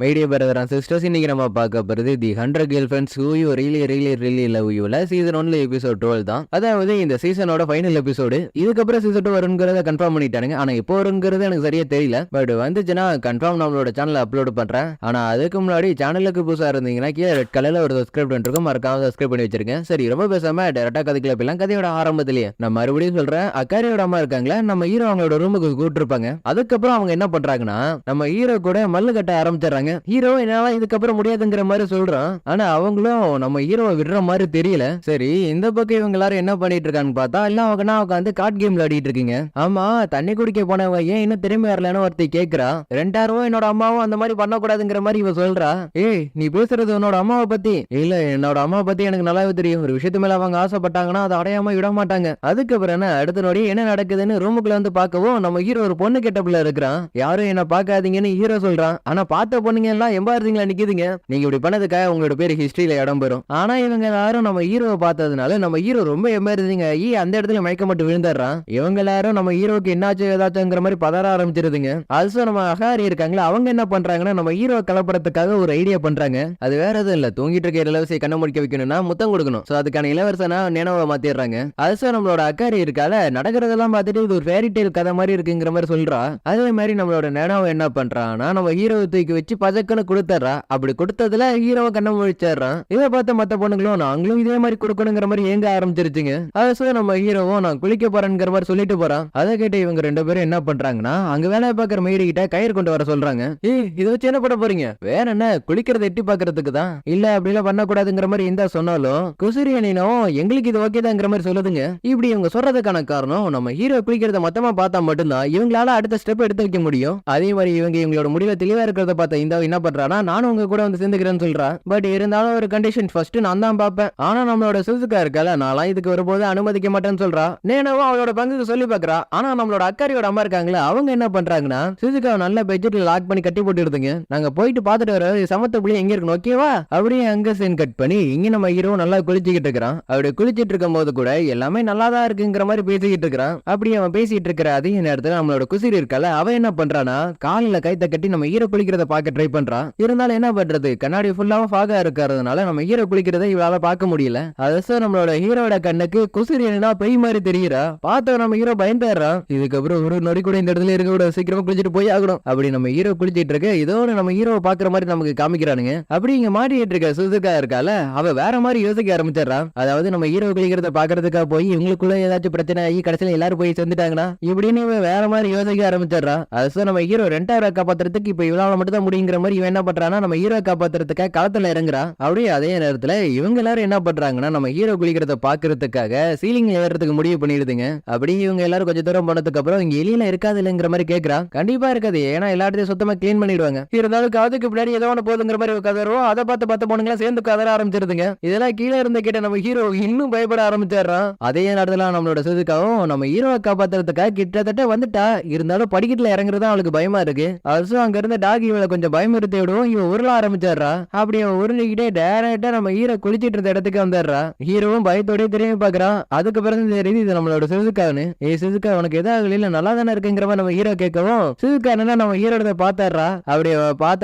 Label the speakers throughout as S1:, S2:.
S1: My dear brother and sisters இன்றைக்கி நம்ம பார்க்க போகிறது the hundred girlfriends who you really really really love யூல season ஒன்ல எபிசோட் டுவெல் தான். அதாவது இந்த சீசனோட ஃபைனல் எபிசோடு இதுக்கப்புறம் சீசன் டூ வருங்கிறத கன்ஃபார்ம் பண்ணிட்டானுங்க. ஆனால் இப்போ வருங்கிறது எனக்கு சரியா தெரியல. பட் வந்துச்சுன்னா கன்ஃபார்ம் நம்மளோட சேனலில் அப்லோட் பண்ணுறேன் ஆனால் அதுக்கு முன்னாடி சேனலுக்கு புதுசாக இருந்தீங்கன்னா கீழே ரெட் கலரில் ஒரு சப்ஸ்கிரைப் பண்ணிருக்கோம் மறக்காம சப்ஸ்கிரைப் பண்ணி வச்சிருக்கேன் சரி ரொம்ப பேசாம டேரெக்டாக கதைக்குள்ள போயிலாம் கதையோட ஆரம்பத்திலேயே நான் மறுபடியும் சொல்கிறேன் அக்காரியோட அம்மா இருக்காங்களே நம்ம ஹீரோ அவங்களோட ரூமுக்கு கூப்பிட்டுருப்பாங்க அதுக்கப்புறம் அவங்க என்ன பண்ணுறாங்கன்னா நம்ம ஹீரோ கூட மல்லு கட்ட ஆரம்பிச்சிடுறாங்க. ஹீரோ என்னால இதுக்கப்புறம் முடியாதுங்கிற மாதிரி சொல்றான். ஆனா அவங்களும் நம்ம ஹீரோவை விடுற மாதிரி தெரியல. சரி இந்த பக்கம் இவங்க எல்லாரும் என்ன பண்ணிட்டு இருக்கான்னு பார்த்தா எல்லாம் அவங்க உட்காந்து கார்ட் கேம் விளையாடிட்டு இருக்கீங்க. ஆமா தண்ணி குடிக்க போனவங்க ஏன் இன்னும் திரும்பி வரலன்னு ஒருத்தி கேக்குறா. ரெண்டாயிரம் என்னோட அம்மாவும் அந்த மாதிரி பண்ணக்கூடாதுங்கிற மாதிரி இவ சொல்றா. ஏய் நீ பேசுறது உன்னோட அம்மாவை பத்தி. இல்ல என்னோட அம்மா பத்தி எனக்கு நல்லாவே தெரியும். ஒரு விஷயத்து மேல அவங்க ஆசைப்பட்டாங்கன்னா அதை அடையாம விட மாட்டாங்க. அதுக்கப்புறம் என்ன அடுத்த நோடி என்ன நடக்குதுன்னு ரூமுக்குள்ள வந்து பார்க்கவும் நம்ம ஹீரோ ஒரு பொண்ணு கெட்டப்புல இருக்கிறான். யாரும் என்ன பாக்காதீங்கன்னு ஹீரோ சொல்றான். ஆனா பார்த்த பொண்ணு பொண்ணுங்க எல்லாம் எம்பாரதிங்களா நிக்குதுங்க? நீங்க இப்படி பண்ணதுக்காக உங்களோட பேர் ஹிஸ்டரியில இடம் பெறும். ஆனா இவங்க எல்லாரும் நம்ம ஹீரோவை பார்த்ததுனால நம்ம ஹீரோ ரொம்ப எம்பாரதிங்க. ஆகி அந்த இடத்துல மயக்கப்பட்டு விழுந்துடுறான் இவங்க எல்லாரும் நம்ம ஹீரோக்கு என்னாச்சு ஏதாச்சுங்கிற மாதிரி பதற ஆரம்பிச்சிருதுங்க. ஆல்சோ நம்ம அகாரி இருக்காங்களா அவங்க என்ன பண்றாங்கன்னா நம்ம ஹீரோ கலப்படத்துக்காக ஒரு ஐடியா பண்றாங்க. அது வேற எதுவும் இல்ல. தூங்கிட்டு இருக்க இளவரசியை கண்ண முடிக்க வைக்கணும்னா முத்தம் கொடுக்கணும். சோ அதுக்கான இளவரசனா நினைவை மாத்திடுறாங்க. ஆல்சோ நம்மளோட அக்காரி இருக்கால நடக்கிறதெல்லாம் பார்த்துட்டு இது ஒரு ஃபேரி டெய்ல் கதை மாதிரி இருக்குங்கிற மாதிரி சொல்றா. அதே மாதிரி நம்மளோட நினைவை என்ன பண்றான்னா நம்ம ஹீரோ தூக்கி வச்சு பதக்கன்னு கொடுத்துட்றா அப்படி கொடுத்ததுல ஹீரோவை கண்ண முழிச்சிடுறான் இதை பார்த்த மத்த பொண்ணுங்களும் நாங்களும் இதே மாதிரி கொடுக்கணுங்கிற மாதிரி ஏங்க ஆரம்பிச்சிருச்சுங்க? அது நம்ம ஹீரோவும் நான் குளிக்க போறேங்கிற மாதிரி சொல்லிட்டு போறான் அதை கேட்டு இவங்க ரெண்டு பேரும் என்ன பண்றாங்கன்னா அங்க வேலை பார்க்குற மெய்டு கிட்ட கயிறு கொண்டு வர சொல்றாங்க. ஏய் இதை வச்சு என்ன பண்ண போறீங்க? வேற என்ன? குளிக்கிறத எட்டி பாக்குறதுக்கு தான். இல்ல அப்படிலாம் பண்ணக்கூடாதுங்கிற மாதிரி இருந்தா சொன்னாலும் குசுரி அணினும் எங்களுக்கு இது ஓகே தாங்கிற மாதிரி சொல்லுதுங்க. இப்படி இவங்க சொல்றதுக்கான காரணம் நம்ம ஹீரோ குளிக்கிறத மொத்தமா பார்த்தா மட்டும்தான் இவங்களால அடுத்த ஸ்டெப் எடுத்து வைக்க முடியும். அதே மாதிரி இவங்க இவங்களோட முடிவை தெளிவா இருக்கிறத பார்த்த இந்த என்ன பண்றானா நானும் உங்க கூட வந்து சேர்ந்துக்கிறேன்னு சொல்றா. பட் இருந்தாலும் ஒரு கண்டிஷன் ஃபர்ஸ்ட் நான் தான் பார்ப்பேன். ஆனா நம்மளோட சுசுக்கா இருக்கல நான்லாம் இதுக்கு வரும்போது அனுமதிக்க மாட்டேன்னு சொல்றா. நேனவும் அவளோட பங்குக்கு சொல்லி பாக்குறா. ஆனா நம்மளோட அக்காரியோட அம்மா இருக்காங்களா அவங்க என்ன பண்றாங்கன்னா சுசுக்காவை நல்ல பெட்ஜெட்ல லாக் பண்ணி கட்டி போட்டுடுதுங்க நாங்க போயிட்டு பார்த்துட்டு வர சமத்த புள்ளி எங்க இருக்கணும் ஓகேவா அப்படியே அங்க சீன் கட் பண்ணி இங்க நம்ம ஹீரோ நல்லா குளிச்சுக்கிட்டு இருக்கிறான். அப்படி குளிச்சிட்டு இருக்கும் போது கூட எல்லாமே நல்லா தான் இருக்குங்கிற மாதிரி பேசிக்கிட்டு இருக்கிறான். அப்படி அவன் பேசிட்டு இருக்கிற அதே நேரத்துல நம்மளோட குசிரி இருக்கல அவன் என்ன பண்றானா காலில் கைத்த கட்டி நம்ம ஹீரோ குளிக்கிறத பாக்க ட்ரை பண்றான் இருந்தாலும் என்ன பண்றது? கண்ணாடி ஃபுல்லாவும் ஃபாகா இருக்கிறதுனால நம்ம ஹீரோ குளிக்கிறதை இவளால பார்க்க முடியல. அது நம்மளோட ஹீரோட கண்ணுக்கு குசிரி என்ன பெய் மாதிரி தெரியுறா. பார்த்த நம்ம ஹீரோ பயந்துடுறான் இதுக்கப்புறம் ஒரு நொடி கூட இந்த இடத்துல இருக்க கூட சீக்கிரமா குளிச்சிட்டு போய் ஆகணும். அப்படி நம்ம ஹீரோ குளிச்சிட்டு இருக்க இதோட நம்ம ஹீரோவை பாக்குற மாதிரி நமக்கு காமிக்கிறானுங்க. அப்படி இங்க மாட்டிட்டு இருக்க சுசுக்கா இருக்கால அவ வேற மாதிரி யோசிக்க ஆரம்பிச்சிடறான் அதாவது நம்ம ஹீரோ குளிக்கிறத பாக்குறதுக்காக போய் இவங்களுக்குள்ள ஏதாச்சும் பிரச்சனை ஆகி கடைசியில எல்லாரும் போய் சேர்ந்துட்டாங்கன்னா இப்படின்னு வேற மாதிரி யோசிக்க ஆரம்பிச்சிடறான் அது நம்ம ஹீரோ ரெண்டாயிரம் காப்பாத்துறதுக்கு இப்ப இவளால மட்டும் தான் முடியும் அப்படிங்கிற மாதிரி இவன் என்ன பண்றான்னா நம்ம ஹீரோ காப்பாத்துறதுக்காக களத்துல இறங்குறா. அப்படியே அதே நேரத்துல இவங்க எல்லாரும் என்ன பண்றாங்கன்னா நம்ம ஹீரோ குளிக்கிறத பாக்குறதுக்காக சீலிங் ஏறதுக்கு முடிவு பண்ணிடுதுங்க. அப்படி இவங்க எல்லாரும் கொஞ்சம் தூரம் போனதுக்கு அப்புறம் இங்க எலியில இருக்காது இல்லைங்கிற மாதிரி கேக்குறா. கண்டிப்பா இருக்காது. ஏன்னா எல்லா இடத்தையும் சுத்தமா கிளீன் பண்ணிடுவாங்க. இருந்தாலும் காதுக்கு பின்னாடி ஏதோ ஒன்று போதுங்கிற மாதிரி கதறோம் அதை பார்த்து பார்த்து பொண்ணுங்களா சேர்ந்து கதற ஆரம்பிச்சிருதுங்க. இதெல்லாம் கீழே இருந்த கேட்ட நம்ம ஹீரோ இன்னும் பயப்பட ஆரம்பிச்சிடுறான். அதே நேரத்துல நம்மளோட சுதுக்காவும் நம்ம ஹீரோவை காப்பாத்துறதுக்காக கிட்டத்தட்ட வந்துட்டா. இருந்தாலும் படிக்கட்டுல இறங்குறது அவளுக்கு பயமா இருக்கு. also அங்க இருந்த டாக் இவளை கொஞ்சம் பயமுறுத்தி விடுவோம் இவன் உருள ஆரம்பிச்சிடுறா அப்படி அவன் உருளிக்கிட்டே டேரக்டா நம்ம ஹீரோ குளிச்சிட்டு இருந்த இடத்துக்கு வந்துடுறா ஹீரோவும் பயத்தோடய திரும்பி பாக்குறான் அதுக்கு பிறகு தெரியுது இது நம்மளோட சுதுக்கான்னு ஏ சுசுக்கா உனக்கு எதாவது இல்ல நல்லா தானே இருக்குங்கிற மாதிரி நம்ம ஹீரோ கேட்கவும் சுதுக்கா நம்ம ஹீரோ இடத்த பாத்தாடுறா அப்படி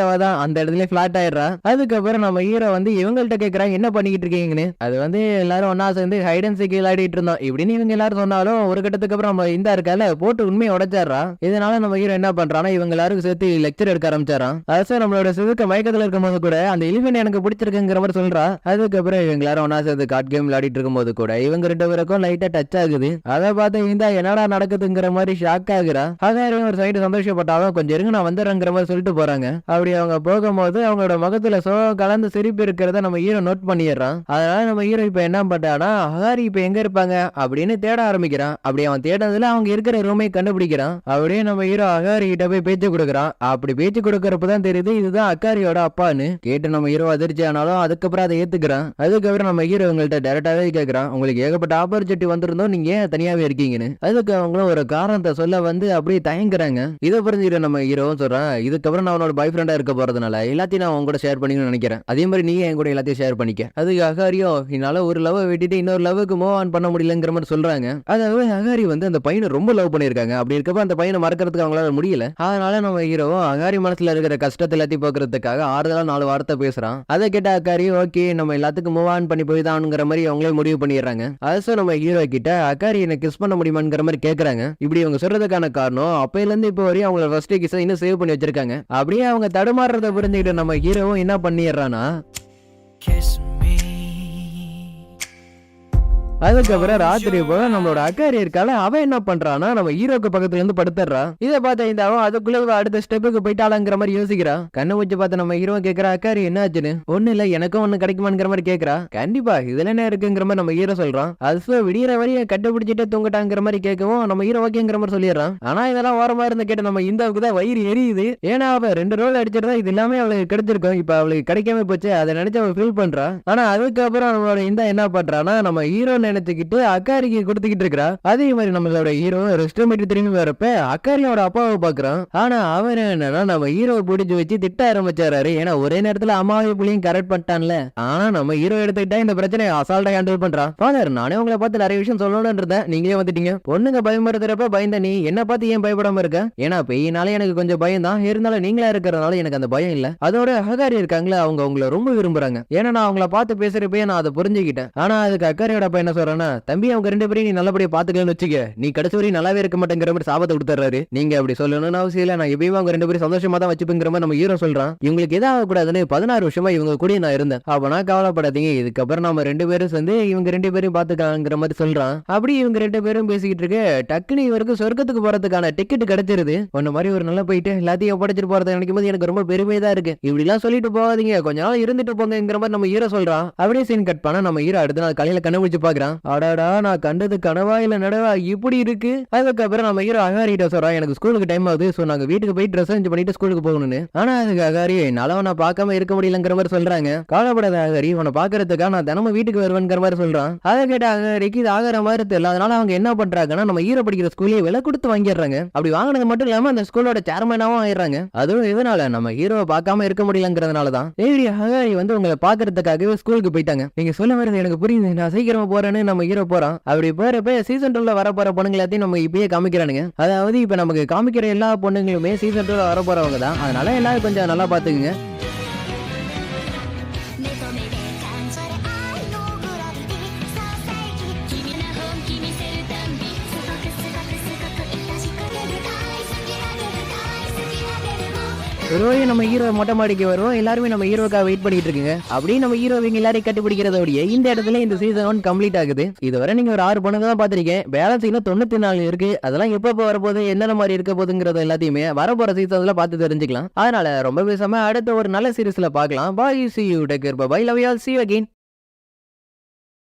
S1: அவ தான் அந்த இடத்துல பிளாட் ஆயிடுறா அதுக்கப்புறம் நம்ம ஹீரோ வந்து இவங்கள்ட்ட கேட்கறாங்க என்ன பண்ணிக்கிட்டு இருக்கீங்கன்னு? அது வந்து எல்லாரும் ஒன்னா சேர்ந்து ஹைட் அண்ட் சீக் விளையாடிட்டு இருந்தோம். இப்படின்னு இவங்க எல்லாரும் சொன்னாலும் ஒரு கட்டத்துக்கு அப்புறம் நம்ம இந்த இருக்கால போட்டு உண்மையை உடைச்சாரா இதனால நம்ம ஹீரோ என்ன பண்றானா இவங்க எல்லாருக்கும் சேர்த்து லெக்சர் எடுக்க ஆரம்பிச்சாராம். அது நம்மளோட சுதுக்க மயக்கத்தில் இருக்கும்போது கூட அந்த எலிஃபென்ட் எனக்கு பிடிச்சிருக்குங்கிறவர் சொல்றா. அதுக்கப்புறம் இவங்க எல்லாரும் ஒன்னா சேர்ந்து கார்ட் கேம் விளையாடிட்டு இருக்கும்போது கூட இவங்க ரெண்டு பேருக்கும் லைட்டா டச் ஆகுது. அதை பார்த்து இந்த என்னடா நடக்குதுங்கிற மாதிரி ஷாக் ஆகுறா. அதான் ஒரு சைடு சந்தோஷப்பட்டாலும் கொஞ்சம் இருங்க நான் வந்துடுறேங்கிற மாதிரி சொல்லிட்டு போறாங்க. அப்படி அவங்க போகும்போது அவங்களோட முகத்துல சோகம் கலந்து சிரிப்பு இருக்கிறத நம்ம ஹீரோ நோட் பண்ணிடுறான். அதனால நம்ம ஹீரோ இப்போ என்ன பண்றானா ஹாரி இப்போ எங்க இருப்பாங்க? அப்படின்னு தேட ஆரம்பிக்கிறான். அப்படி அவன் தேடுறதுல அவங்க இருக்கிற ரூமை கண்டுபிடிக்கிறான். அப்படியே நம்ம ஹீரோ அகாரி கிட்ட போய் பேச்சு கொடுக்குறான். அப்படி பேச்சு கொடுக்கறப்பதான் தெரியுது இதுதான் அக்காரியோட அப்பான்னு. கேட்டு நம்ம ஹீரோ அதிர்ச்சி ஆனாலும் அதுக்கப்புறம் அதை ஏத்துக்கிறான். அதுக்கப்புறம் நம்ம ஹீரோ இவங்கள்ட்ட டேரக்டாவே கேட்கறான் உங்களுக்கு ஏகப்பட்ட ஆப்பர்ச்சுனிட்டி வந்திருந்தோம் நீங்க ஏன் தனியாவே இருக்கீங்கன்னு. அதுக்கு அவங்களும் ஒரு காரணத்தை சொல்ல வந்து அப்படியே தயங்குறாங்க. இதை புரிஞ்சுக்கிற நம்ம ஹீரோவும் சொல்றான் இதுக்கப்புறம் நான் அவனோட பாய் ஃப்ரெண்டா இருக்க போறதுனால எல்லாத்தையும் நான் உங்க கூட ஷேர் பண்ணிக்கணும்னு நினைக்கிறேன். அதே மாதிரி நீ என் கூட எல்லாத்தையும் ஷேர் பண்ணிக்க? அதுக்கு அகாரியோ என்னால ஒரு லவ் விட்டுட்டு இன்னொரு லவ்வுக்கு மூவ் ஆன் பண்ண முடியலங்கிற மாதிரி சொல்றாங்க. அதாவது அகாரி வந்து அந்த பையனை ரொம்ப லவ் பண்ணிருக்காங்க அப்படி இருக்கப்ப அந்த பையனை மறக்கிறதுக்கு அவங்களால முடியல. அதனால நம்ம ஹீரோவும் அகாரி மனசுல இருக்கிற கஷ்டம் கஷ்டத்தை எல்லாத்தையும் போக்குறதுக்காக ஆறுதலாக நாலு வார்த்தை பேசுறான். அதை கேட்ட அக்காரி ஓகே நம்ம எல்லாத்துக்கும் மூவ் ஆன் பண்ணி போய்தான்ங்கிற மாதிரி அவங்களே முடிவு பண்ணிடுறாங்க. அது நம்ம ஹீரோ கிட்ட அக்காரி என்ன கிஸ் பண்ண முடியுமாங்கிற மாதிரி கேட்குறாங்க இப்படி இவங்க சொல்றதுக்கான காரணம் அப்பையிலேருந்து இப்போ வரையும் அவங்கள ஃபர்ஸ்ட் கிஸ் இன்னும் சேவ் பண்ணி வச்சிருக்காங்க. அப்படியே அவங்க தடுமாறுறத புரிஞ்சுக்கிட்டு நம்ம ஹீரோவும் என்ன பண்ணிடுறானா அதுக்கப்புறம் ராத்திரி போல நம்மளோட அக்காரி இருக்கால அவன் என்ன பண்றானா நம்ம ஹீரோக்கு பக்கத்துல இருந்து படுத்துறான் இதை பார்த்த இந்த அவன் அதுக்குள்ள அடுத்த ஸ்டெப்புக்கு போயிட்டாளாங்கிற மாதிரி யோசிக்கிறான் கண்ணு வச்சு பார்த்து நம்ம ஹீரோ கேக்குறா அக்காரி என்ன ஆச்சுன்னு ஒண்ணு இல்ல எனக்கும் ஒண்ணு கிடைக்குமாங்கிற மாதிரி கேக்குறா. கண்டிப்பா இதுல என்ன இருக்குங்கிற மாதிரி நம்ம ஹீரோ சொல்றான். அது விடியற வரையும் கண்டுபிடிச்சிட்டே தூங்கட்டாங்கிற மாதிரி கேட்கவும் நம்ம ஹீரோ ஓகேங்கிற மாதிரி சொல்லிடுறான். ஆனா இதெல்லாம் ஓரமா இருந்து கேட்ட நம்ம இந்தாவுக்கு தான் வயிறு எரியுது. ஏன்னா அவ ரெண்டு ரோல் அடிச்சிருந்தா இது எல்லாமே அவளுக்கு கிடைச்சிருக்கும். இப்ப அவளுக்கு கிடைக்காம போச்சு அதை நினைச்சு அவன் ஃபீல் பண்றா. ஆனா அதுக்கப்புறம் நம்மளோட இந்த என்ன பண்றான்னா நம்ம ஹீரோ நினைச்சுக்கிட்டு அக்காரிக்கு கொடுத்துக்கிட்டு இருக்கிறா. அதே மாதிரி நம்மளோட ஹீரோ ரெஸ்ட் மீட்டு திரும்பி வரப்ப அக்காரியோட அப்பாவை பாக்குறான் ஆனா அவர் என்னன்னா நம்ம ஹீரோ பிடிச்சி வச்சு திட்ட ஆரம்பிச்சாரு ஏன்னா ஒரே நேரத்துல அம்மாவை புள்ளியும் கரெக்ட் பண்ணிட்டான்ல. ஆனா நம்ம ஹீரோ எடுத்துக்கிட்டா இந்த பிரச்சனையை அசால்ட்டா ஹேண்டில் பண்றான். ஃபாதர் நானே உங்களை பார்த்து நிறைய விஷயம் சொல்லணும்னு இருந்தேன். நீங்களே வந்துட்டீங்க. பொண்ணுங்க பயமுறுத்துறப்ப பயந்த நீ என்ன பார்த்து ஏன் பயப்படாம இருக்க? ஏன்னா பெய்யினால எனக்கு கொஞ்சம் பயம் தான். இருந்தாலும் நீங்களா இருக்கிறதுனால எனக்கு அந்த பயம் இல்ல. அதோட அகாரி இருக்காங்களே அவங்க உங்களை ரொம்ப விரும்புறாங்க. ஏன்னா நான் அவங்கள பார்த்து பேசுறப்பயே நான் அதை புரிஞ்சுக்கிட்டேன். ஆனா அதுக்கு அக்காரியோட பையனை என்ன சொல்றேன்னா தம்பி அவங்க ரெண்டு பேரையும் நீ நல்லபடியா பாத்துக்கலன்னு வச்சுக்க. நீ கடைசி வரையும் நல்லாவே இருக்க மாட்டேங்கிற மாதிரி சாபத்தை கொடுத்துறாரு நீங்க அப்படி சொல்லணும்னு அவசியம் இல்ல. நான் எப்பயுமே அவங்க ரெண்டு பேரும் சந்தோஷமா தான் வச்சுப்பேங்கிற மாதிரி நம்ம ஹீரோ சொல்றான். இவங்களுக்கு எதாவது கூடாதுன்னு பதினாறு வருஷமா இவங்க கூட நான் இருந்தேன். அப்பனா கவலைப்படாதீங்க. இதுக்கப்புறம் நம்ம ரெண்டு பேரும் சேர்ந்து இவங்க ரெண்டு பேரும் பாத்துக்கலாங்கிற மாதிரி சொல்றான். அப்படி இவங்க ரெண்டு பேரும் பேசிக்கிட்டு இருக்க டக்குனு இவருக்கு சொர்க்கத்துக்கு போறதுக்கான டிக்கெட் கிடைச்சிருது. ஒன்ன மாதிரி ஒரு நல்லா போயிட்டு எல்லாத்தையும் ஒப்படைச்சிட்டு போறதை நினைக்கும் போது எனக்கு ரொம்ப பெருமையா தான் இருக்கு. இப்படி எல்லாம் சொல்லிட்டு போகாதீங்க. கொஞ்ச நாள் இருந்துட்டு போங்கிற மாதிரி நம்ம ஹீரோ சொல்றான். அப்படியே சீன் கட் பண்ணா நம்ம ஹீரோ அடுத்த நாள் காலையில கண்டுபிடிச்சு பாக்குறான். அடாடா நான் கண்டது கனவா இல்ல நடவா? இப்படி இருக்கு. அதுக்கப்புறம் நம்ம ஹீரோ அகாரிட்ட சொல்றான் எனக்கு ஸ்கூலுக்கு டைம் ஆகுது சோ நாங்க வீட்டுக்கு போய் ட்ரெஸ் சேஞ்ச் பண்ணிட்டு ஸ்கூலுக்கு போகணும்னு. ஆனா அதுக்கு அகாரி என்னால உன்னை பார்க்காம இருக்க முடியலங்கிற மாதிரி சொல்றாங்க. கவலைப்படாத அகாரி உன்னை பாக்குறதுக்காக நான் தினமும் வீட்டுக்கு வருவேங்கிற மாதிரி சொல்றான். அதை கேட்ட அகாரிக்கு இது ஆகிற மாதிரி தெரியல. அதனால அவங்க என்ன பண்றாங்கன்னா நம்ம ஹீரோ படிக்கிற ஸ்கூலே விலை கொடுத்து வாங்கிடுறாங்க. அப்படி வாங்கினது மட்டும் இல்லாம அந்த ஸ்கூலோட சேர்மனாவும் ஆயிடுறாங்க. அதுவும் இதனால நம்ம ஹீரோவை பார்க்காம இருக்க முடியலங்கிறதுனால தான் தேவி ஹகாரி வந்து உங்களை பாக்குறதுக்காகவே ஸ்கூலுக்கு போயிட்டாங்க. நீங்க சொல்ல வரது எனக்கு புரியுது. நான் சீக்கிரமா போறேன் போறேன்னு நம்ம ஹீரோ போறான். அப்படி போறப்ப சீசன் டூல வர போற பொண்ணுங்க எல்லாத்தையும் நம்ம இப்பயே காமிக்கிறானுங்க. அதாவது இப்ப நமக்கு காமிக்கிற எல்லா பொண்ணுங்களுமே சீசன் டூல வர போறவங்க தான். அதனால எல்லாரும் கொஞ்சம் நல்லா பாத்துக்குங்க ரோஹி நம்ம ஹீரோ மொட்டை மாடிக்கு வருவோம். எல்லாருமே நம்ம ஹீரோக்காக வெயிட் பண்ணிட்டு இருக்குங்க. அப்படியே நம்ம ஹீரோ இவங்க எல்லாரையும் கண்டுபிடிக்கிறதோடய இந்த இடத்துல இந்த சீசன் ஒன் கம்ப்ளீட் ஆகுது. இதுவரை நீங்க ஒரு ஆறு பொண்ணுங்க தான் பாத்திருக்கேன் பேலன்ஸ் இன்னும் தொண்ணூத்தி நாலு இருக்கு. அதெல்லாம் எப்போ வரப்போகுது என்னென்ன மாதிரி இருக்க போதுங்கிறது எல்லாத்தையுமே வரப்போற சீசன்ல பார்த்து தெரிஞ்சுக்கலாம். அதனால ரொம்ப பேசாம அடுத்த ஒரு நல்ல சீரீஸ்ல பார்க்கலாம். Bye see you take bye love you all see you again